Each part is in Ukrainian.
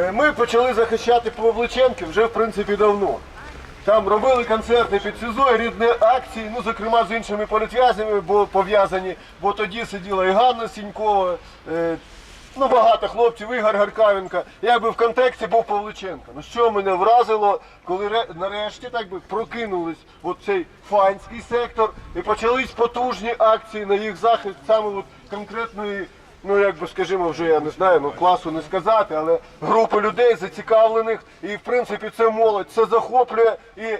Е, Ми почали захищати Павличенки вже в принципі давно. Там робили концерти під СІЗО, рідні акції, ну зокрема з іншими політв'язнями, бо пов'язані, бо тоді сиділа і Ганна Сінькова, е, ну багато хлопців, Ігор Гаркавенко. Якби в контексті був Павличенко. Ну що мене вразило, коли ре- нарешті так би прокинулись от цей фанський сектор і почались потужні акції на їх захист саме от конкретної ну як би скажімо, вже я не знаю, ну класу не сказати, але групи людей зацікавлених, і в принципі це молодь, це захоплює. І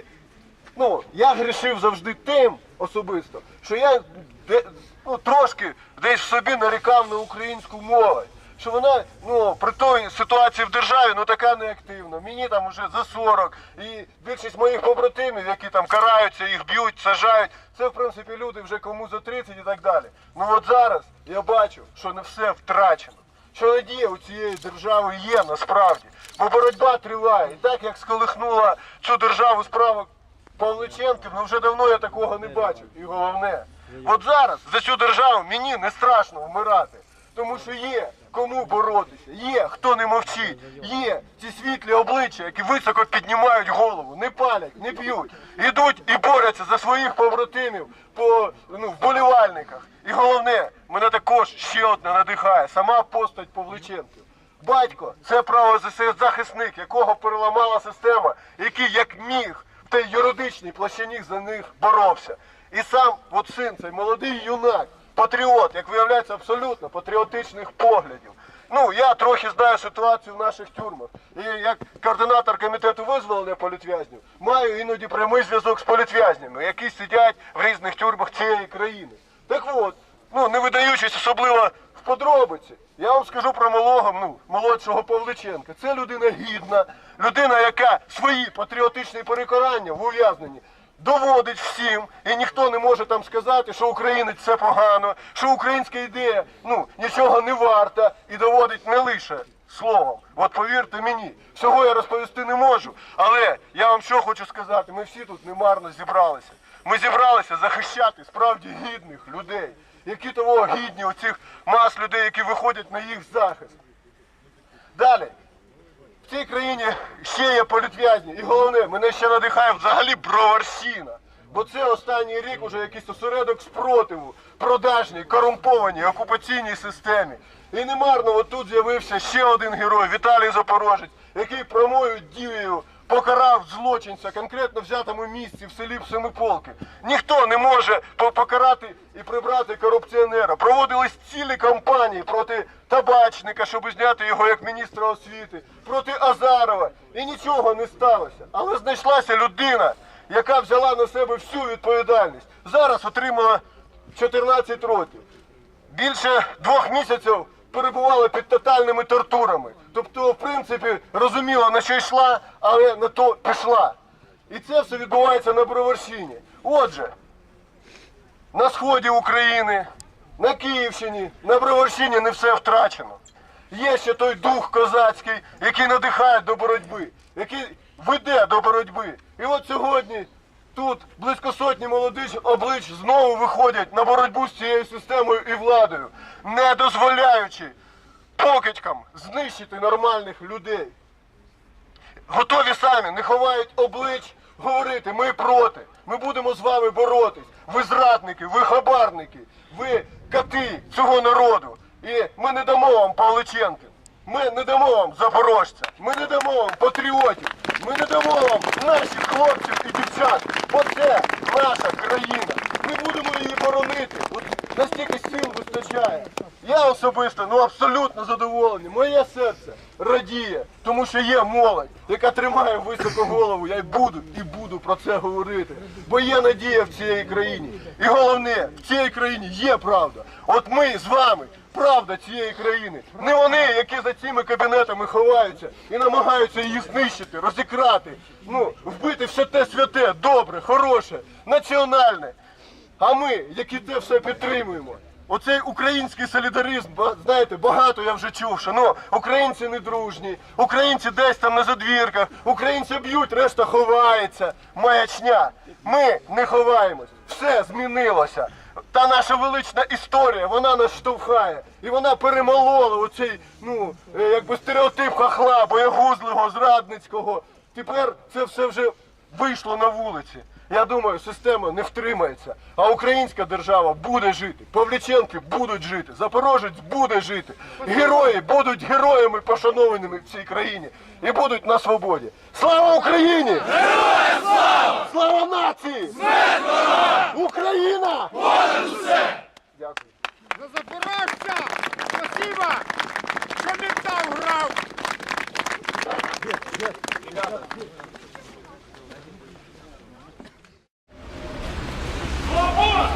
ну я грішив завжди тим особисто, що я де, ну, трошки десь в собі нарікав на українську молодь. Що вона ну при той ситуації в державі ну така неактивна. Мені там вже за 40, і більшість моїх побратимів, які там караються, їх б'ють, сажають. Це в принципі люди вже кому за 30 і так далі. Ну от зараз я бачу, що не все втрачено. Що надія у цієї держави є насправді. Бо боротьба триває. І так як сколихнула цю державу справа Павличенків, ну вже давно я такого не бачив. І головне, от зараз за цю державу мені не страшно вмирати. Тому що є кому боротися, є хто не мовчить, є ці світлі обличчя, які високо піднімають голову, не палять, не п'ють, ідуть і борються за своїх побратимів по ну, вболівальниках. І головне, мене також ще одне надихає, сама постать Павличенків. Батько це правозахисник, якого переламала система, який як міг в тій юридичній площині за них боровся. І сам от син, цей молодий юнак, патріот, як виявляється, абсолютно патріотичних поглядів. Ну, я трохи знаю ситуацію в наших тюрмах. І як координатор комітету визволення політв'язнів, маю іноді прямий зв'язок з політв'язнями, які сидять в різних тюрмах цієї країни. Так от, ну не видаючись особливо в подробиці, я вам скажу про малого, ну, молодшого Павличенка. Це людина гідна, людина, яка свої патріотичні переконання в ув'язненні доводить всім, і ніхто не може там сказати, що українець це погано, що українська ідея ну, нічого не варта і доводить не лише словом. От повірте мені, всього я розповісти не можу. Але я вам що хочу сказати, ми всі тут немарно зібралися. Ми зібралися захищати справді гідних людей, які того гідні оцих мас людей, які виходять на їх захист. Далі. Цій країні ще є політв'язні. І головне, мене ще надихає взагалі броварщина. Бо це останній рік уже якийсь осередок спротиву, продажній, корумпованій, окупаційній системі. І немарно от тут з'явився ще один герой, Віталій Запорожець, який промою дією покарав злочинця, конкретно взятому місці в селі Семиполки. Ніхто не може покарати і прибрати корупціонера. Проводились цілі кампанії проти табачника, щоб зняти його як міністра освіти, проти Азарова. І нічого не сталося. Але знайшлася людина, яка взяла на себе всю відповідальність. Зараз отримала 14 років більше двох місяців перебувала під тотальними тортурами. Тобто, в принципі, розуміла, на що йшла, але на то пішла. І це все відбувається на Броварщині. Отже, на сході України, на Київщині, на Броварщині не все втрачено. Є ще той дух козацький, який надихає до боротьби, який веде до боротьби. І от сьогодні тут близько сотні молодих облич знову виходять на боротьбу з цією системою і владою, не дозволяючи покидькам знищити нормальних людей готові самі, не ховають облич говорити, ми проти. Ми будемо з вами боротись. Ви зрадники, ви хабарники, ви кати цього народу. І ми не дамо вам Павличенків. Ми не дамо вам запорожця, ми не дамо вам патріотів, ми не дамо вам наших хлопців і дівчат. Бо це наша країна. Ми будемо її боронити. От настільки сил вистачає. Я особисто ну абсолютно задоволений. Моє серце радіє, тому що є молодь, яка тримає високо голову. Я й буду і буду про це говорити. Бо є надія в цій країні. І головне, в цій країні є правда. От ми з вами. Правда цієї країни. Не вони, які за цими кабінетами ховаються і намагаються її знищити, розікрати, ну, вбити все те святе, добре, хороше, національне. А ми, які те все підтримуємо. Оцей український солідаризм, знаєте, багато я вже чув, що ну, українці не дружні, українці десь там на задвірках, українці б'ють, решта ховається. Маячня. Ми не ховаємось. Все змінилося. Та наша велична історія, вона нас штовхає. І вона перемолола оцей, ну, е, якби стереотип хахла, боягузливого, зрадницького. Тепер це все вже вийшло на вулиці. Я думаю, система не втримається, а українська держава буде жити. Павліченки будуть жити, Запорожець буде жити. Герої будуть героями пошанованими в цій країні і будуть на свободі. Слава Україні! Героям слава! Слава нації! Україна! Дякую. За Запорожця! Спасибо! Що не там грав! Oh, boy!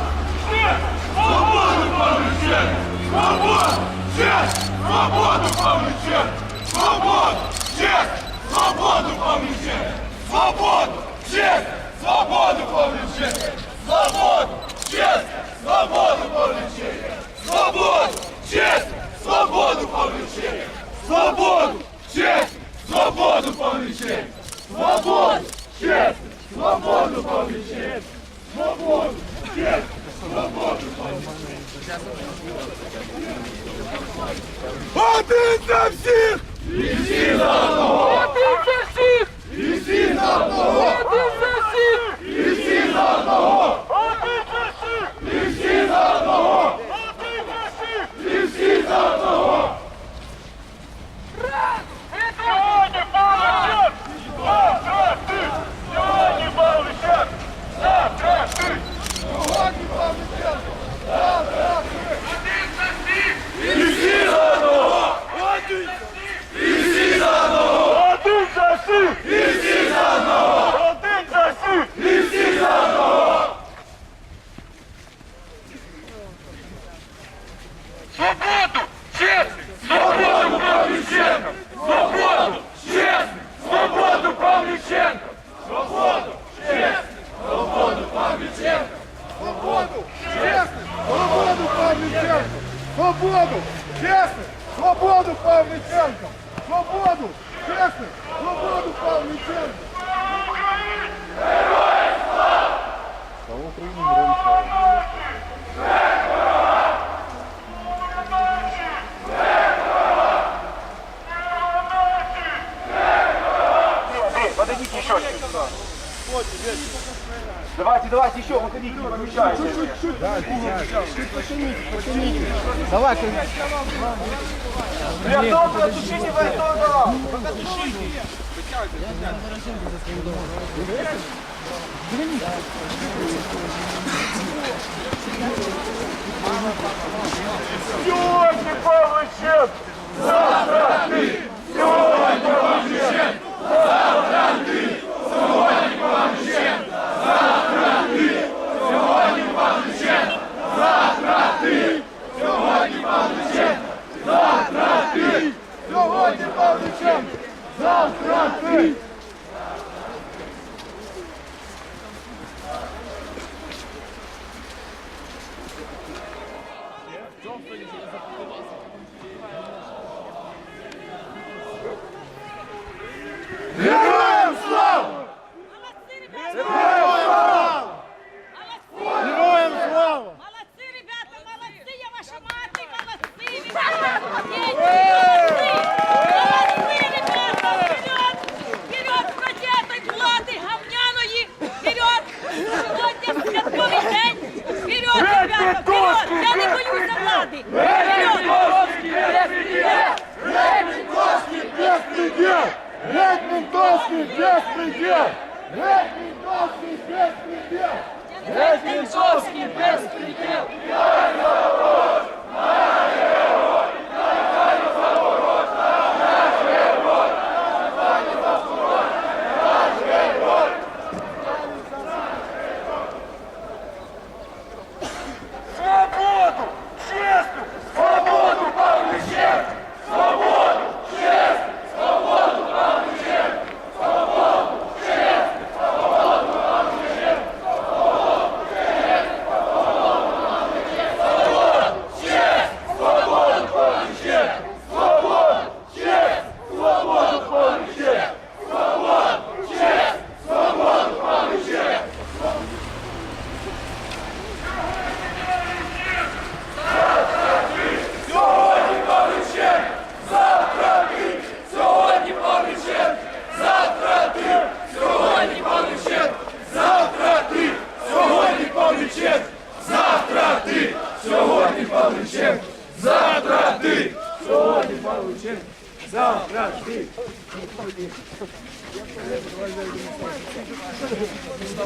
Один за всіх! І всі за одного! Давайте, давайте еще, выходите, не помещайте. Давай, Я долго отушите, вы долго. Отушите. Сегодня повышен! Завтра ты! Сегодня повышен! Завтра Героям слава! Героям слава! Молодцы, ребята, молодцы, я ваша мать, молодцы, ребята, молодцы, молодцы, ребята, вперед, вперед проти этой влади говняної, вперед, сьогодні святковий день, вперед, ребята, вперед, я не боюся влади, вперед. Беспредел! Геть ментовский беспредел! Нет ментовский беспредел! Нет ментовский беспредел! Свободу!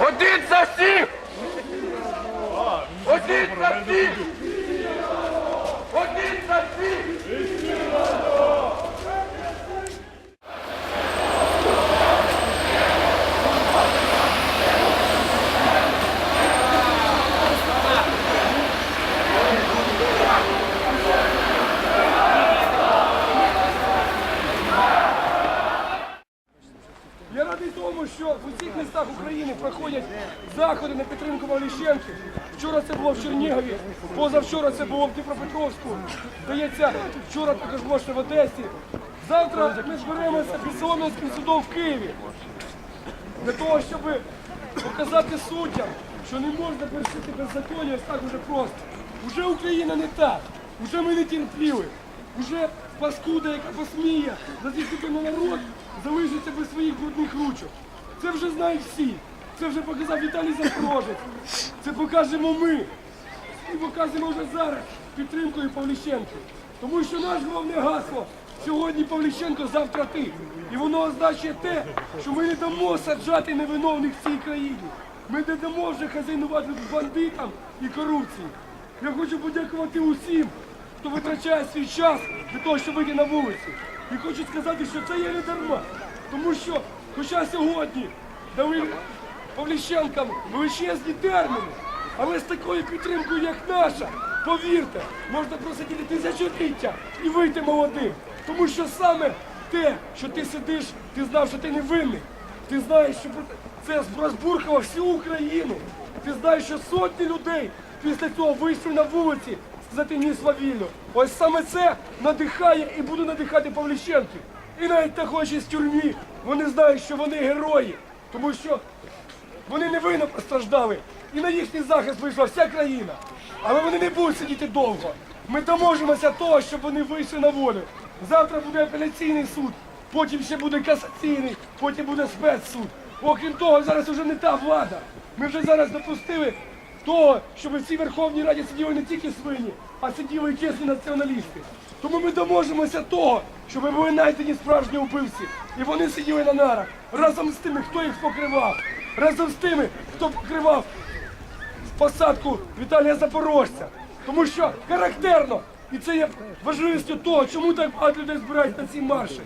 Один за всіх! Один за всіх! Один за всіх! Я радий тому, що в усіх містах України проходять заходи на підтримку Валіщенки. Вчора це було в Чернігові, позавчора це було в Дніпропетровську. Вчора також ще в Одесі. Завтра ми зберемося під Солом'янським судом в Києві для того, щоб показати суддям, що не можна вершити беззаконня ось так уже просто. Уже Україна не так, уже ми не терпіли, уже паскуда, яка посміє зазіхати на народ, залишиться без своїх брудних ручок. Це вже знають всі. Це вже показав Віталій Запорожець. Це покажемо ми. І показуємо вже зараз підтримкою Павліщенко. Тому що наш головне гасло сьогодні Павліщенко, завтра ти. І воно означає те, що ми не дамо саджати невиновних в цій країні. Ми не дамо вже хазяйнувати бандитам і корупції. Я хочу подякувати усім, хто витрачає свій час для того, щоб вийти на вулицю. І хочу сказати, що це є не дарма. Тому що, хоча сьогодні дали Павліщенкам величезні терміни, але з такою підтримкою, як наша, повірте, можна просидіти тисячоліття і вийти молодим. Тому що саме те, що ти сидиш, ти знав, що ти не винний. Ти знаєш, що це розбуркало всю Україну. Ти знаєш, що сотні людей після цього вийшли на вулиці сказати ні свавіллю. Ось саме це надихає і буде надихати Павліщенків. І навіть також з тюрмі вони знають, що вони герої, тому що вони невинно постраждали. І на їхній захист вийшла вся країна. Але вони не будуть сидіти довго. Ми доможемося того, щоб вони вийшли на волю. Завтра буде апеляційний суд, потім ще буде касаційний, потім буде спецсуд. Окрім того, зараз вже не та влада. Ми вже зараз допустили того, щоб в цій Верховній Раді сиділи не тільки свині, а сиділи і чесні націоналісти. Тому ми доможемося того, щоб були знайдені справжні вбивці. І вони сиділи на нарах разом з тими, хто їх покривав, разом з тими, хто покривав посадку Віталія Запорожця. Тому що характерно, і це є важливістю того, чому так багато людей збирають на ці марші.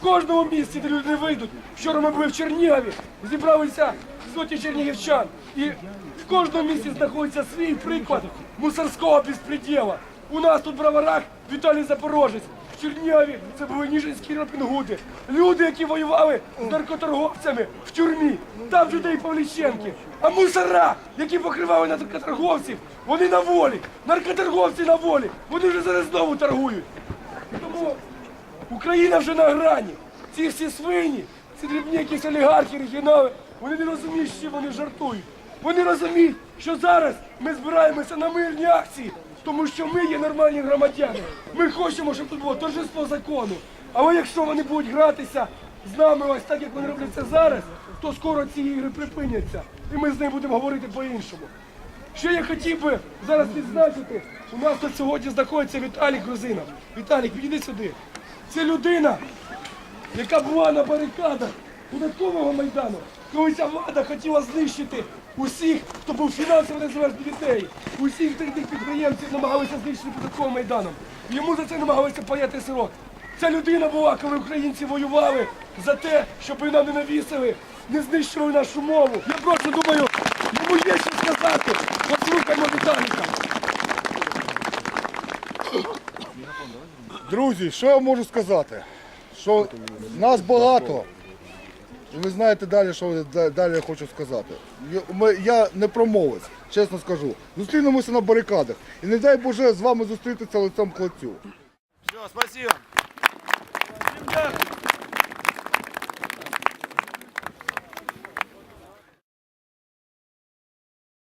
В кожному місці, де люди вийдуть. Вчора ми були в Чернігові, зібралися сотні чернігівчан. І в кожному місці знаходиться свій приклад мусорського безпреділа. У нас тут в Броварах Віталій Запорожець. В Чернігові це були Ніжинські Ропінгуди. Люди, які воювали з наркоторговцями в тюрмі. Там людей Павліченки. А мусора, які покривали наркоторговців, вони на волі. Наркоторговці на волі. Вони вже зараз знову торгують. Тому Україна вже на грані. Ці всі свині, ці дрібні якісь олігархи, регіонали, вони не розуміють, що вони жартують. Вони розуміють, що зараз ми збираємося на мирні акції, тому що ми є нормальні громадяни. Ми хочемо, щоб тут було торжество закону. Але якщо вони будуть гратися з нами ось так, як вони роблять це зараз, то скоро ці ігри припиняться. І ми з ними будемо говорити по-іншому. Що я хотів би зараз відзначити, у нас тут сьогодні знаходиться Віталій Грузинов. Віталік, підійди сюди. Це людина, яка була на барикадах податкового майдану, коли ця влада хотіла знищити усіх, хто був фінансово незалежний неї, усіх тих підприємців намагалися знищити податковим майданом. Йому за це намагалися паяти сирок. Ця людина була, коли українці воювали за те, щоб нам не навісили, не знищували нашу мову. Я просто думаю, йому є що сказати. Послухаймо Віталіка. Друзі, що я можу сказати? Що нас багато. Ви знаєте далі, що далі я хочу сказати. Я- не промовець, чесно скажу. Зустрінемося на барикадах. І не дай Боже з вами зустрітися лицем к лицю. Все, спасибо.